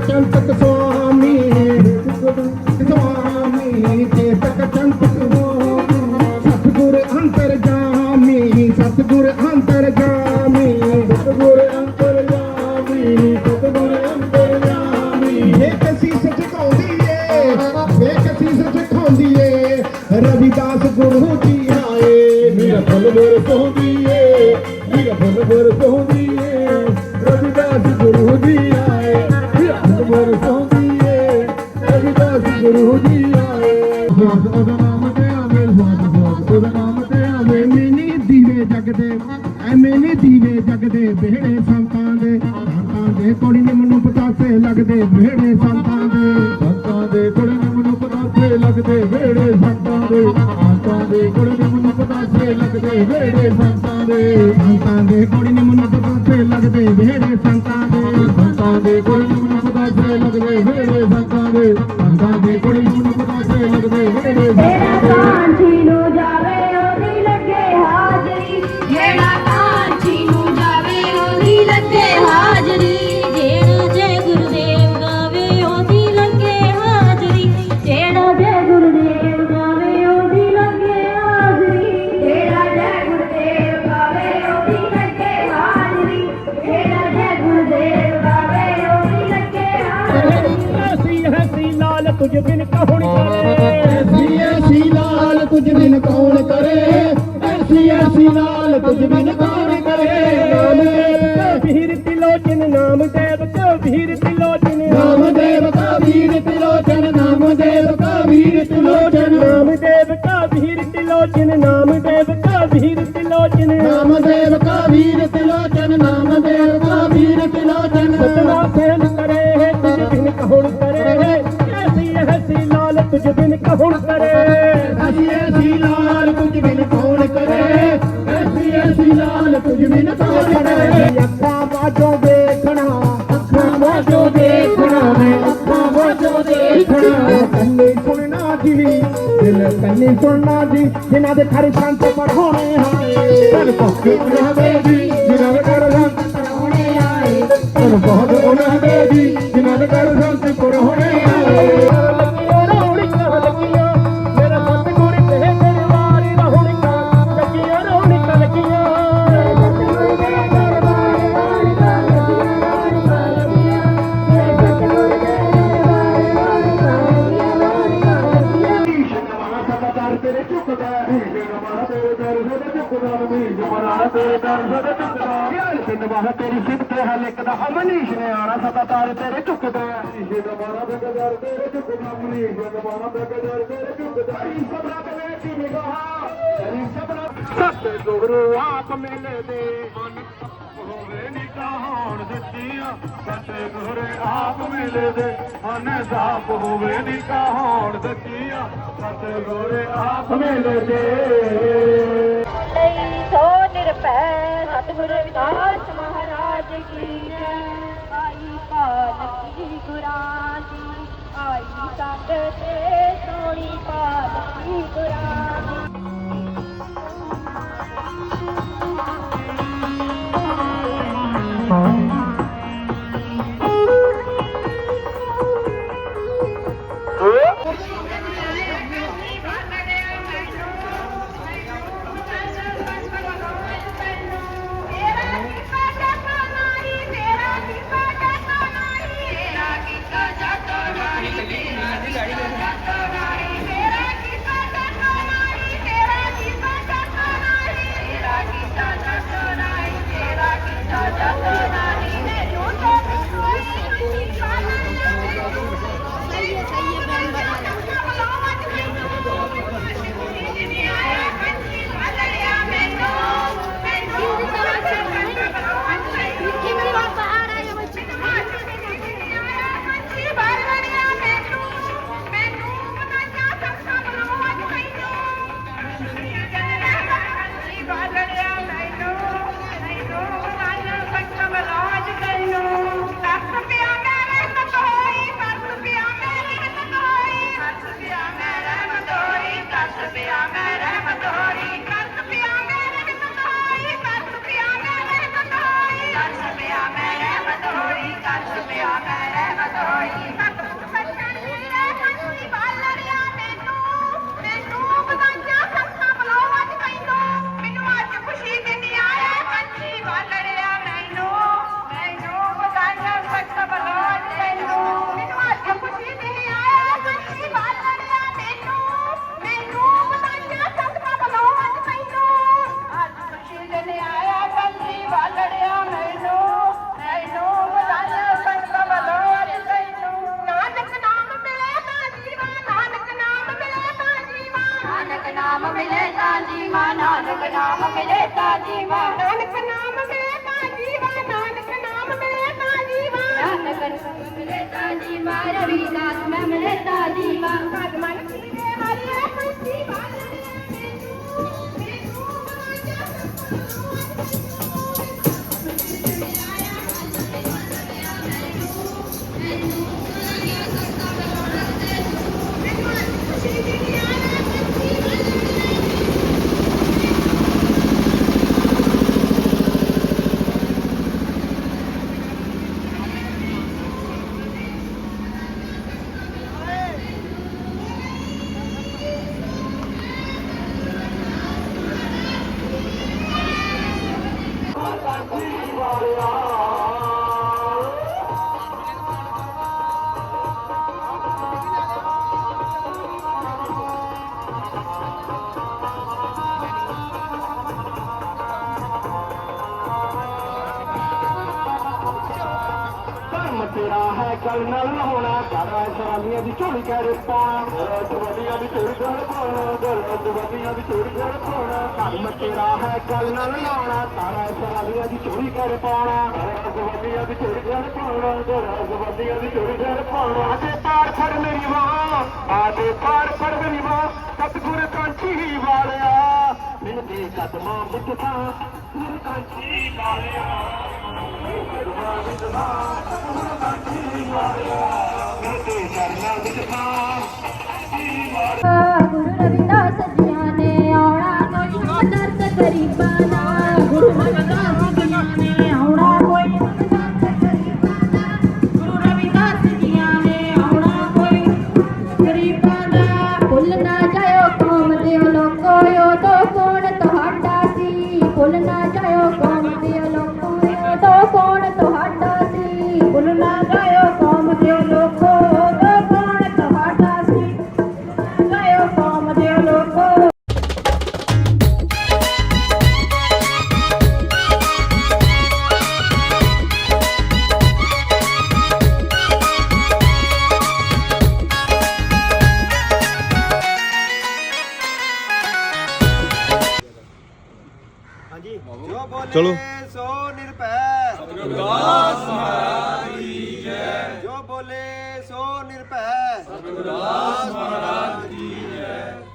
ਚੇਤਕ ਚੰਤਕ ਸੁਆਮੀ ਸੁਆਮੀ ਚੇਤਕ ਚੰਤਕ ਸੁਆਮੀ। ਸਤਿਗੁਰ ਅੰਤਰ ਜਾਮੀ, ਸਤਿਗੁਰ ਅੰਤਰ ਜਾਮੀ। ਸਤਿਗੁਰ ਅੰਤਰ ਜਾਮੀ, ਸਤਿਗੁਰ ਅੰਤਰ ਜਾਮੀ। ਇਹ ਕਸੀ ਸੱਚ ਏ ਇਹ ਕਸੀ ਸੱਚ ਏ। ਜਗਦੇ ਐਵੇਂ ਨੇ ਦੀਵੇ ਜਗਦੇ ਵਿਹੜੇ ਸੰਤਾਂ ਦੇ। ਸੰਤਾਂ ਦੇ ਕੋੜੀ ਨੇ ਮੈਨੂੰ ਪਤਾਸੇ ਲੱਗਦੇ ਵਿਹੜੇ ਸੰਤਾਂ ਦੇ। ਸੰਤਾਂ ਦੇ ਕੋੜੀ ਨੇ ਮੈਨੂੰ ਪਤਾਸੇ ਲੱਗਦੇ ਵਿਹੜੇ ਸੰਤਾਂ ਦੇ। ਸੰਤਾਂ ਦੇ ਕੋੜੀ ਨੇ ਮੈਨੂੰ ਪਤਾਸੇ ਲੱਗਦੇ ਵਿਹੜੇ ਸੰਤਾਂ ਦੇ। ਸੰਤਾਂ ਦੇ ਤੁਝ ਬਿਨ ਕਹੁਣ ਕਰੇ। ਐਸੀ ਐਸੀ ਲਾਲ ਤੁਝ ਬਿਨ ਕੌਣ ਕਰੇ। ਐਸੀ ਐਸੀ ਲਾਲ ਤੁਝ ਬਿਨ ਕੌਣ ਕਰੇ। ਨਾਮ ਦੇਵ ਵੀਰ ਤਿਲੋਚਨ ਨਾਮ ਦੇਵ ਕਬੀਰ ਤਿਲੋਚਨ ਨਾਮ ਦੇਵ ਕਾ ਵੀਰ ਤਿਲੋਚਨ ਨਾਮ ਦੇਵ ਕਾ ਵੀਰ ਤਿਲੋਚਨ ਨਾਮ ਦੇਵ ਕਬੀਰ ਤਿਲੋਚਨ ਨਾਮ ਦੇਵ ਕਬੀਰ ਤਿਲੋਚਨ ਨਾਮ ਦੇਵ ਕਾ ਵੀਰ ਤਿਲੋਚਨ ਨਾਮ ਦੇਵ ਕਾ ਵੀਰ ਤਿਲੋਚਨ ਸਤਨਾ ਸਹਿਨ ਕਰੇ। ਤੁਝ ਬਿਨ ਕਹੁਣ ਕਰੇ। ਐਸੀ ਐਸੀ ਲਾਲ ਤੁਝ ਬਿਨ ਕੌਣ ਕਰੇ। ਐਸੀ ਐਸੀ ਲਾਲ ਤੁਝ ਬਿਨ ਕੌਣ ਕਰੇ। ਅੱਖਾਂ ਵਾਜੋ ਦੇਖਣਾ ਅੱਖਾਂ ਵਾਜੋ ਦੇਖਣਾ ਮੈਂ ਅੱਖਾਂ ਵਾਜੋ ਦੇਖਣਾ ਕੰਨੀ ਸੁਣਨਾ ਜੀ ਦਿਲ ਕੰਨੀ ਸੁਣਨਾ ਜੀ ਜਿਨ੍ਹਾਂ ਦੇ ਖਰੀ ਸੰਤ ਪੜਾਉਣੇ ਹਾਏ ਤਨ ਪੱਕੇ ਰਹੇ ਜੀ ਜਿਨ੍ਹਾਂ ਦੇ ਘਰ ਸੰਤ ਪੜਾਉਣੇ ਆਏ। ਬਹੁਤ ਤੇਰੇ ਸਦਾ ਯਾਰ ਤਿੰਨ ਬਾਹ ਤੇਰੀ ਸਿੱਧ ਤੇ ਹਲ ਇੱਕ ਦਾ ਮਨੀਸ਼ ਨੇ ਆਣਾ ਸਦਾਦਾਰ ਤੇਰੇ ਝੁਕਦਾ ਜਮਾਨਾ ਦਾ ਗਦਰ ਤੇਰੇ ਝੁਕਦਾ ਮਨੀਸ਼ ਜਮਾਨਾ ਦਾ ਗਦਰ ਤੇਰੇ ਝੁਕਦਾ ਹੀ ਸਭਰਾ ਤੇ ਵੇਖੀ ਨਿਗਾਹ ਤੇਰੀ ਸਭਰਾ ਸੱਤੇ ਗੁਰੂ ਆਪ ਮਿਲੇ ਦੇ। ਮਨ ਹੋਵੇ ਨਿਕਾਹਣ ਦਿੱਤੀਆਂ ਸੱਤੇ ਗੁਰੂ ਆਪ ਮਿਲੇ ਦੇ। ਮਨ ਸਾਫ਼ ਹੋਵੇ ਨਿਕਾਹਣ ਦਿੱਤੀਆਂ ਸੱਤੇ ਗੁਰੂ ਆਪ ਮਿਲੇ ਦੇ। ਸਤਿਗੁਰ ਵਿਦਾਸ ਮਹਾਰਾਜ ਕੀ ਜੈ। ਆਈ ਪਾਲਕੀ ਗੁਰਾਂ ਦੀ ਆਈ ਸੰਗ ਤੇ ਸੋਣੀ ਪਾਲਕੀ ਗੁਰਾਂ ਦੀ ਨਾਮ ਮਿਲੇ ਤਾਂ ਜੀਵਾ ਨਾਨਕ ਨਾਮ ਮਿਲੇ ਤਾਂ ਜੀਵਾ ਨਾਨਕ ਨਾਮ ਮਿਲੇ ਤਾਂ ਜੀਵਾ ਨਾਨਕ ਨਾਮ ਮਿਲੇ ਤਾਂ ਜੀਵਾ ਨਾਨਕ ਨਾਮ ਮਿਲੇ ਤਾਂ ਜੀਵਾ ਰਵਿਦਾਸ ਮੈਂ ਮਿਲੇ ਤਾਂ ਜੀਵਾ ਭਗਵਾਨ ਜੀ ਦੇ ਹਰਿ ਹੈ ਸੰਸੀ ਬਾਣੀ ਤੇਰਾ ਹੈ ਗੱਲ ਨਾਲ ਹੋਣਾ ਸਾਰਾ ਸਵਾਲੀਆਂ ਦੀ ਝੋਲੀ ਕਰ ਪਾਉਣਾ ਸਵਾਲੀਆਂ ਦੀ ਝੋਲੀ ਕਰ ਪਾਉਣਾ ਸਵਾਲੀਆਂ ਦੀ ਝੋਲੀ ਕਰ ਪਾਉਣਾ ਧਰਮ ਤੇਰਾ ਹੈ ਗੱਲ ਨਾਲ ਲਾਉਣਾ ਸਾਰਾ ਸਵਾਲੀਆਂ ਦੀ ਝੋਲੀ ਕਰ ਪਾਉਣਾ ਸਵਾਲੀਆਂ ਦੀ ਝੋਲੀ ਕਰ ਪਾਉਣਾ ਸਵਾਲੀਆਂ ਦੀ ਝੋਲੀ ਕਰ ਪਾਉਣਾ ਆਜੇ ਪਾਰ ਫੜ ਮੇਰੀ ਮਾਂ ਆਜੇ ਪਾਰ ਫੜ ਮੇਰੀ ਮਾਂ ਸਤਿਗੁਰ ਕਾਂਚੀ ਵਾਲਿਆ। ਮੈਨੂੰ ਦੇ ਕਦਮਾਂ ਵਿੱਚ ਤਾਂ ਗੁਰ ਕਾਂਚੀ ਵਾਲਿਆ। ਚਲੋ। ਸੋ ਨਿਰਭੈ ਸਤਿਗੁਰਦਾਸ ਮਹਾਰਾਜ ਕੀ